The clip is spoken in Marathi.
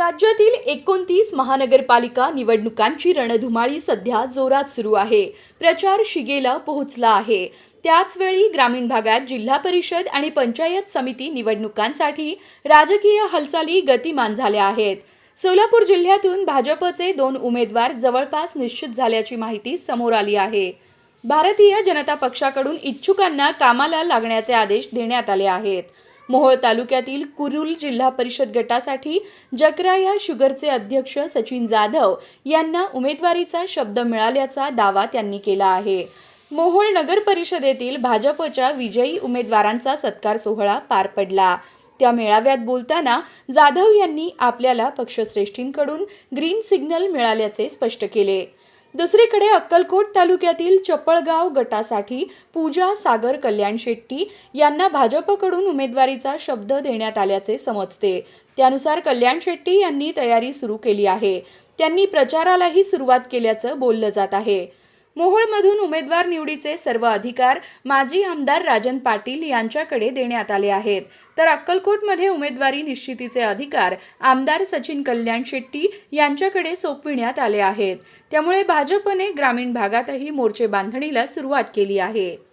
राज्यातील एकोणतीस महानगरपालिका निवडणुकांची रणधुमाळी सध्या जोरात सुरू आहे. प्रचार शिगेला पोहोचला आहे. त्याचवेळी ग्रामीण भागात जिल्हा परिषद आणि पंचायत समिती निवडणुकांसाठी राजकीय हालचाली गतिमान झाल्या आहेत. सोलापूर जिल्ह्यातून भाजपचे दोन उमेदवार जवळपास निश्चित झाल्याची माहिती समोर आली आहे. भारतीय जनता पक्षाकडून इच्छुकांना कामाला लागण्याचे आदेश देण्यात आले आहेत. मोहोळ तालुक्यातील कुरुल जिल्हा परिषद गटासाठी जकरा या शुगरचे अध्यक्ष सचिन जाधव यांना उमेदवारीचा शब्द मिळाल्याचा दावा त्यांनी केला आहे. मोहोळ नगर परिषदेतील भाजपच्या विजयी उमेदवारांचा सत्कार सोहळा पार पडला. त्या मेळाव्यात बोलताना जाधव यांनी आपल्याला पक्षश्रेष्ठींकडून ग्रीन सिग्नल मिळाल्याचे स्पष्ट केले. दुसरीकडे अक्कलकोट तालुक्यातील चपळगाव गटासाठी पूजा सागर कल्याण शेट्टी यांना भाजपकडून उमेदवारीचा शब्द देण्यात आल्याचे समजते. त्यानुसार कल्याण शेट्टी यांनी तयारी सुरू केली आहे. त्यांनी प्रचारालाही सुरुवात केल्याचं बोललं जात आहे. मोहोळमधून उमेदवार निवडीचे सर्व अधिकार माजी आमदार राजन पाटील यांच्याकडे देण्यात आले आहेत. तर अक्कलकोटमध्ये उमेदवारी निश्चितीचे अधिकार आमदार सचिन कल्याण शेट्टी यांच्याकडे सोपविण्यात आले आहेत. त्यामुळे भाजपने ग्रामीण भागातही मोर्चे बांधणीला सुरुवात केली आहे.